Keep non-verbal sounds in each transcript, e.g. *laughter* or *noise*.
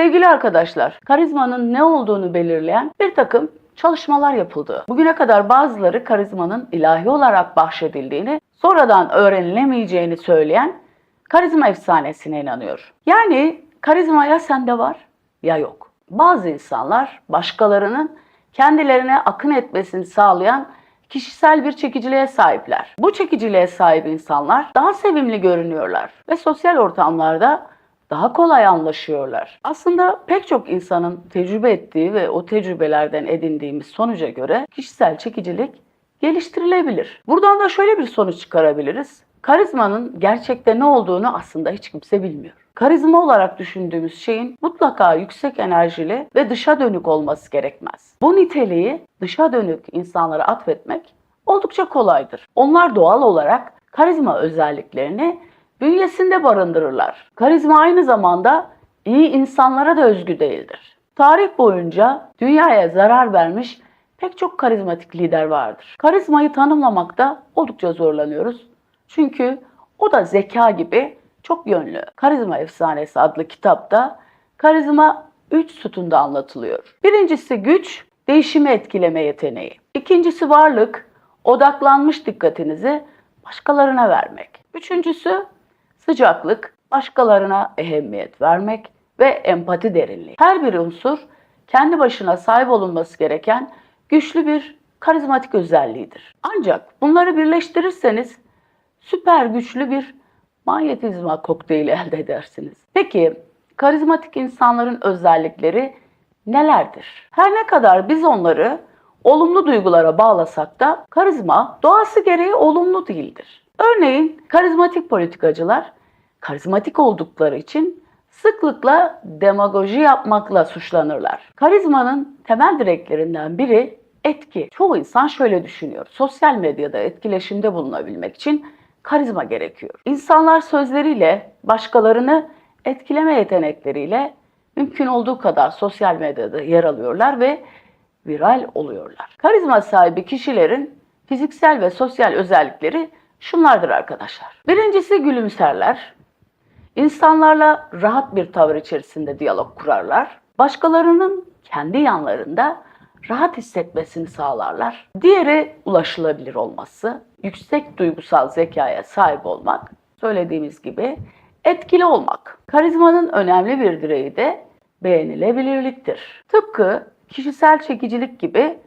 Sevgili arkadaşlar, karizmanın ne olduğunu belirleyen bir takım çalışmalar yapıldı. Bugüne kadar bazıları karizmanın ilahi olarak bahşedildiğini, sonradan öğrenilemeyeceğini söyleyen karizma efsanesine inanıyor. Yani karizma ya sende var ya yok. Bazı insanlar başkalarının kendilerine akın etmesini sağlayan kişisel bir çekiciliğe sahipler. Bu çekiciliğe sahip insanlar daha sevimli görünüyorlar ve sosyal ortamlarda daha kolay anlaşıyorlar. Aslında pek çok insanın tecrübe ettiği ve o tecrübelerden edindiğimiz sonuca göre kişisel çekicilik geliştirilebilir. Buradan da şöyle bir sonuç çıkarabiliriz. Karizmanın gerçekte ne olduğunu aslında hiç kimse bilmiyor. Karizma olarak düşündüğümüz şeyin mutlaka yüksek enerjili ve dışa dönük olması gerekmez. Bu niteliği dışa dönük insanlara atfetmek oldukça kolaydır. Onlar doğal olarak karizma özelliklerini bünyesinde barındırırlar. Karizma aynı zamanda iyi insanlara da özgü değildir. Tarih boyunca dünyaya zarar vermiş pek çok karizmatik lider vardır. Karizmayı tanımlamakta oldukça zorlanıyoruz. Çünkü o da zeka gibi çok yönlü. Karizma Efsanesi adlı kitapta karizma 3 sütunda anlatılıyor. Birincisi güç, değişimi etkileme yeteneği. İkincisi varlık, odaklanmış dikkatinizi başkalarına vermek. Üçüncüsü sıcaklık, başkalarına ehemmiyet vermek ve empati derinliği. Her bir unsur kendi başına sahip olunması gereken güçlü bir karizmatik özelliğidir. Ancak bunları birleştirirseniz süper güçlü bir manyetizma kokteyli elde edersiniz. Peki karizmatik insanların özellikleri nelerdir? Her ne kadar biz onları olumlu duygulara bağlasak da karizma doğası gereği olumlu değildir. Örneğin karizmatik politikacılar karizmatik oldukları için sıklıkla demagoji yapmakla suçlanırlar. Karizmanın temel direklerinden biri etki. Çoğu insan şöyle düşünüyor. Sosyal medyada etkileşimde bulunabilmek için karizma gerekiyor. İnsanlar sözleriyle, başkalarını etkileme yetenekleriyle mümkün olduğu kadar sosyal medyada yer alıyorlar ve viral oluyorlar. Karizma sahibi kişilerin fiziksel ve sosyal özellikleri şunlardır arkadaşlar. Birincisi gülümserler. İnsanlarla rahat bir tavır içerisinde diyalog kurarlar. Başkalarının kendi yanlarında rahat hissetmesini sağlarlar. Diğeri ulaşılabilir olması, yüksek duygusal zekaya sahip olmak, söylediğimiz gibi etkili olmak. Karizmanın önemli bir direği de beğenilebilirliktir. Tıpkı kişisel çekicilik gibi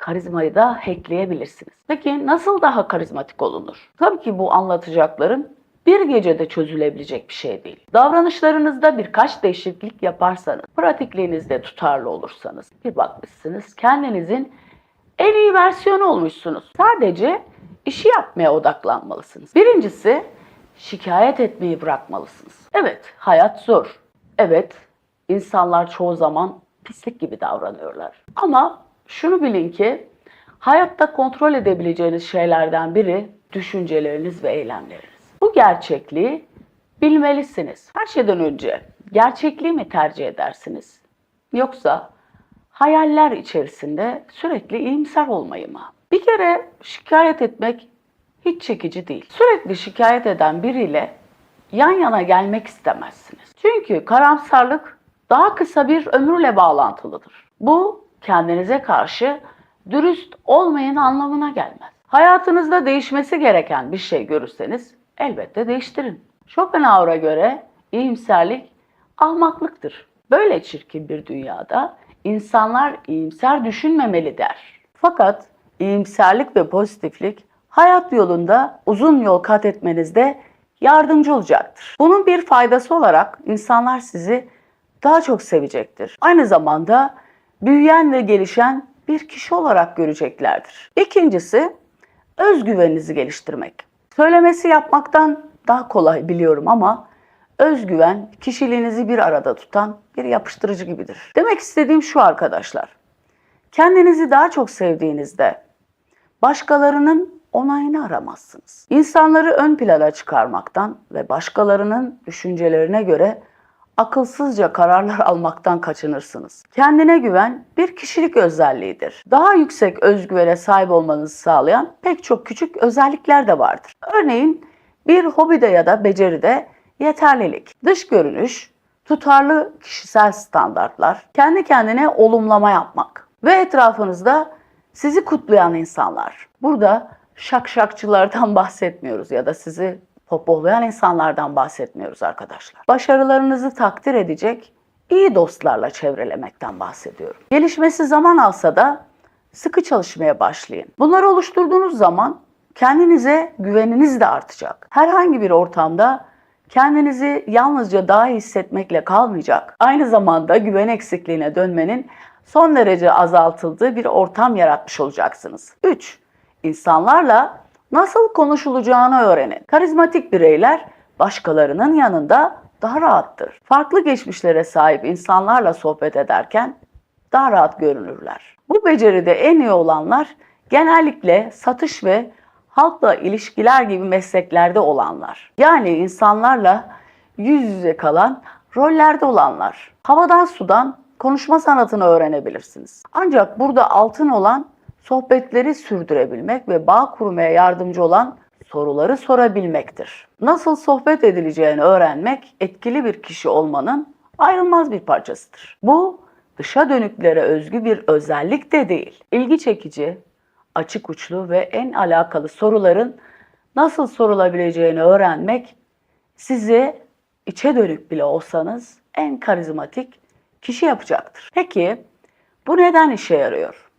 karizmayı da hackleyebilirsiniz. Peki nasıl daha karizmatik olunur? Tabii ki bu anlatacaklarım bir gecede çözülebilecek bir şey değil. Davranışlarınızda birkaç değişiklik yaparsanız, pratikliğinizde tutarlı olursanız, bir bakmışsınız kendinizin en iyi versiyonu olmuşsunuz. Sadece işi yapmaya odaklanmalısınız. Birincisi şikayet etmeyi bırakmalısınız. Evet, hayat zor. Evet, insanlar çoğu zaman pislik gibi davranıyorlar. Ama şunu bilin ki hayatta kontrol edebileceğiniz şeylerden biri düşünceleriniz ve eylemleriniz. Bu gerçekliği bilmelisiniz. Her şeyden önce gerçekliği mi tercih edersiniz? Yoksa hayaller içerisinde sürekli iyimser olmayı mı? Bir kere şikayet etmek hiç çekici değil. Sürekli şikayet eden biriyle yan yana gelmek istemezsiniz. Çünkü karamsarlık daha kısa bir ömürle bağlantılıdır. Bu kendinize karşı dürüst olmayın anlamına gelmez. Hayatınızda değişmesi gereken bir şey görürseniz elbette değiştirin. Schopenhauer'a göre iyimserlik ahmaklıktır. Böyle çirkin bir dünyada insanlar iyimser düşünmemeli der. Fakat iyimserlik ve pozitiflik hayat yolunda uzun yol kat etmenizde yardımcı olacaktır. Bunun bir faydası olarak insanlar sizi daha çok sevecektir. Aynı zamanda büyüyen ve gelişen bir kişi olarak göreceklerdir. İkincisi özgüveninizi geliştirmek. Söylemesi yapmaktan daha kolay biliyorum ama özgüven kişiliğinizi bir arada tutan bir yapıştırıcı gibidir. Demek istediğim şu arkadaşlar. Kendinizi daha çok sevdiğinizde başkalarının onayını aramazsınız. İnsanları ön plana çıkarmaktan ve başkalarının düşüncelerine göre akılsızca kararlar almaktan kaçınırsınız. Kendine güven bir kişilik özelliğidir. Daha yüksek özgüvene sahip olmanızı sağlayan pek çok küçük özellikler de vardır. Örneğin bir hobide ya da beceride yeterlilik, dış görünüş, tutarlı kişisel standartlar, kendi kendine olumlama yapmak ve etrafınızda sizi kutlayan insanlar. Burada şakşakçılardan *laughs* bahsetmiyoruz ya da sizi popolayan insanlardan bahsetmiyoruz arkadaşlar. Başarılarınızı takdir edecek iyi dostlarla çevrelemekten bahsediyorum. Gelişmesi zaman alsa da sıkı çalışmaya başlayın. Bunları oluşturduğunuz zaman kendinize güveniniz de artacak. Herhangi bir ortamda kendinizi yalnızca daha iyi hissetmekle kalmayacak. Aynı zamanda güven eksikliğine dönmenin son derece azaltıldığı bir ortam yaratmış olacaksınız. 3. İnsanlarla nasıl konuşulacağını öğrenin. Karizmatik bireyler başkalarının yanında daha rahattır. Farklı geçmişlere sahip insanlarla sohbet ederken daha rahat görünürler. Bu beceride en iyi olanlar genellikle satış ve halkla ilişkiler gibi mesleklerde olanlar. Yani insanlarla yüz yüze kalan rollerde olanlar. Havadan sudan konuşma sanatını öğrenebilirsiniz. Ancak burada altın olan sohbetleri sürdürebilmek ve bağ kurmaya yardımcı olan soruları sorabilmektir. Nasıl sohbet edileceğini öğrenmek etkili bir kişi olmanın ayrılmaz bir parçasıdır. Bu dışa dönüklere özgü bir özellik de değil. İlgi çekici, açık uçlu ve en alakalı soruların nasıl sorulabileceğini öğrenmek sizi içe dönük bile olsanız en karizmatik kişi yapacaktır. Peki bu neden işe yarıyor?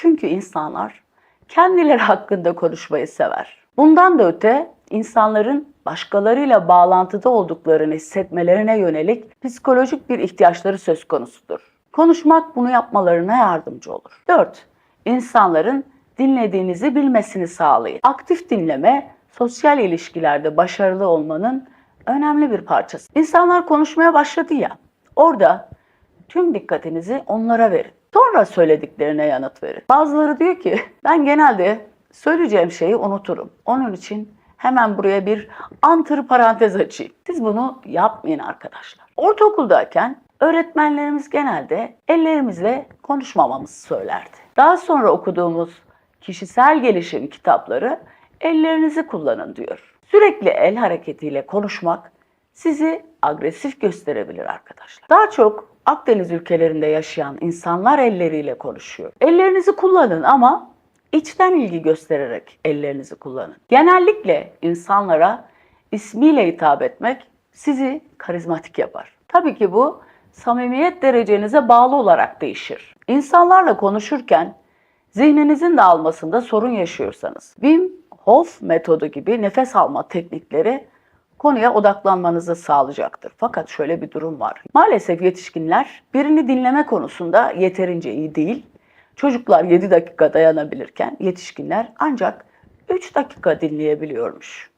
Çünkü insanlar kendileri hakkında konuşmayı sever. Bundan da öte insanların başkalarıyla bağlantıda olduklarını hissetmelerine yönelik psikolojik bir ihtiyaçları söz konusudur. Konuşmak bunu yapmalarına yardımcı olur. 4. İnsanların dinlediğinizi bilmesini sağlayın. Aktif dinleme, sosyal ilişkilerde başarılı olmanın önemli bir parçası. İnsanlar konuşmaya başladı ya, orada tüm dikkatinizi onlara verin. Sonra söylediklerine yanıt verin. Bazıları diyor ki ben genelde söyleyeceğim şeyi unuturum. Onun için hemen buraya bir antır parantez açayım. Siz bunu yapmayın arkadaşlar. Ortaokuldayken öğretmenlerimiz genelde ellerimizle konuşmamamızı söylerdi. Daha sonra okuduğumuz kişisel gelişim kitapları ellerinizi kullanın diyor. Sürekli el hareketiyle konuşmak sizi agresif gösterebilir arkadaşlar. Daha çok Akdeniz ülkelerinde yaşayan insanlar elleriyle konuşuyor. Ellerinizi kullanın ama içten ilgi göstererek ellerinizi kullanın. Genellikle insanlara ismiyle hitap etmek sizi karizmatik yapar. Tabii ki bu samimiyet derecenize bağlı olarak değişir. İnsanlarla konuşurken zihninizin dağılmasında sorun yaşıyorsanız Wim Hof metodu gibi nefes alma teknikleri konuya odaklanmanızı sağlayacaktır. Fakat şöyle bir durum var. Maalesef yetişkinler birini dinleme konusunda yeterince iyi değil. Çocuklar 7 dakika dayanabilirken yetişkinler ancak 3 dakika dinleyebiliyormuş.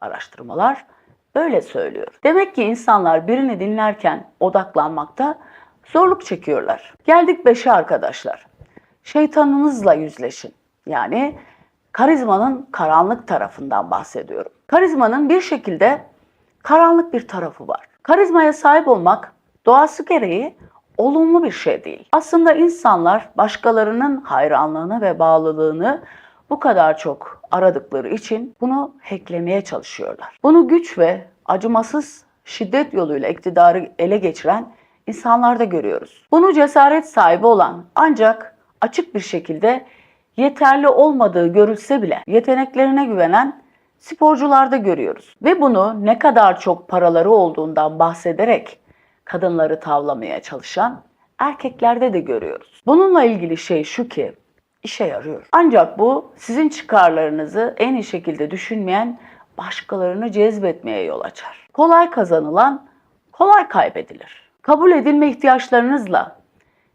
Araştırmalar böyle söylüyor. Demek ki insanlar birini dinlerken odaklanmakta zorluk çekiyorlar. Geldik 5'e arkadaşlar. Şeytanınızla yüzleşin. Yani karizmanın karanlık tarafından bahsediyorum. Karizmanın bir şekilde karanlık bir tarafı var. Karizmaya sahip olmak doğası gereği olumlu bir şey değil. Aslında insanlar başkalarının hayranlığını ve bağlılığını bu kadar çok aradıkları için bunu hacklemeye çalışıyorlar. Bunu güç ve acımasız şiddet yoluyla iktidarı ele geçiren insanlarda görüyoruz. Bunu cesaret sahibi olan ancak açık bir şekilde yeterli olmadığı görülse bile yeteneklerine güvenen sporcularda görüyoruz. Ve bunu ne kadar çok paraları olduğundan bahsederek kadınları tavlamaya çalışan erkeklerde de görüyoruz. Bununla ilgili şey şu ki işe yarıyor. Ancak bu sizin çıkarlarınızı en iyi şekilde düşünmeyen başkalarını cezbetmeye yol açar. Kolay kazanılan kolay kaybedilir. Kabul edilme ihtiyaçlarınızla,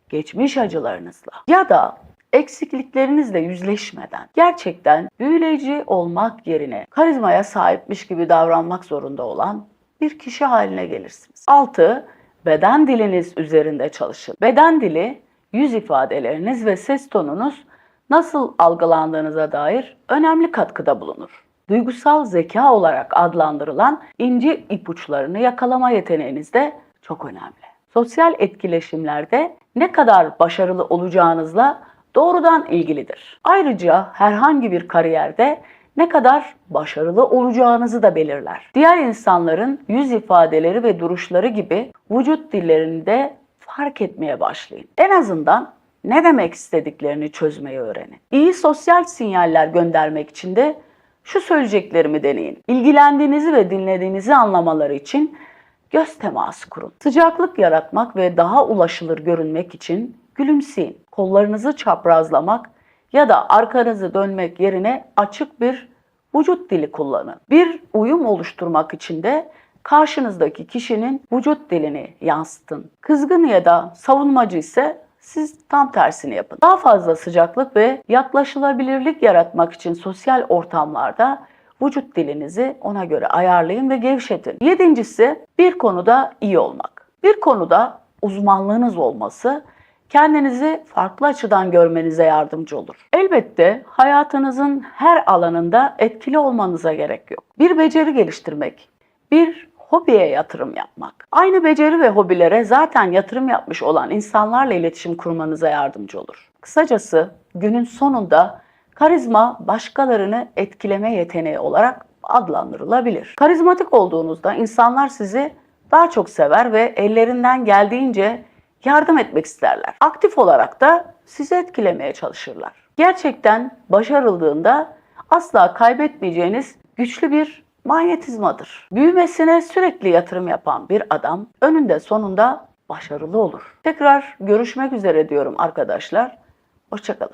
geçmiş acılarınızla ya da eksikliklerinizle yüzleşmeden gerçekten büyüleyici olmak yerine karizmaya sahipmiş gibi davranmak zorunda olan bir kişi haline gelirsiniz. 6. Beden diliniz üzerinde çalışın. Beden dili, yüz ifadeleriniz ve ses tonunuz nasıl algılandığınıza dair önemli katkıda bulunur. Duygusal zeka olarak adlandırılan ince ipuçlarını yakalama yeteneğiniz de çok önemli. Sosyal etkileşimlerde ne kadar başarılı olacağınızla doğrudan ilgilidir. Ayrıca herhangi bir kariyerde ne kadar başarılı olacağınızı da belirler. Diğer insanların yüz ifadeleri ve duruşları gibi vücut dillerinde fark etmeye başlayın. En azından ne demek istediklerini çözmeyi öğrenin. İyi sosyal sinyaller göndermek için de şu söyleyeceklerimi deneyin. İlgilendiğinizi ve dinlediğinizi anlamaları için göz teması kurun. Sıcaklık yaratmak ve daha ulaşılır görünmek için gülümseyin. Kollarınızı çaprazlamak ya da arkanızı dönmek yerine açık bir vücut dili kullanın. Bir uyum oluşturmak için de karşınızdaki kişinin vücut dilini yansıtın. Kızgın ya da savunmacı ise siz tam tersini yapın. Daha fazla sıcaklık ve yaklaşılabilirlik yaratmak için sosyal ortamlarda vücut dilinizi ona göre ayarlayın ve gevşetin. Yedincisi bir konuda iyi olmak. Bir konuda uzmanlığınız olması kendinizi farklı açıdan görmenize yardımcı olur. Elbette hayatınızın her alanında etkili olmanıza gerek yok. Bir beceri geliştirmek, bir hobiye yatırım yapmak. Aynı beceri ve hobilere zaten yatırım yapmış olan insanlarla iletişim kurmanıza yardımcı olur. Kısacası günün sonunda karizma başkalarını etkileme yeteneği olarak adlandırılabilir. Karizmatik olduğunuzda insanlar sizi daha çok sever ve ellerinden geldiğince yardım etmek isterler. Aktif olarak da sizi etkilemeye çalışırlar. Gerçekten başarıldığında asla kaybetmeyeceğiniz güçlü bir manyetizmadır. Büyümesine sürekli yatırım yapan bir adam önünde sonunda başarılı olur. Tekrar görüşmek üzere diyorum arkadaşlar. Hoşçakalın.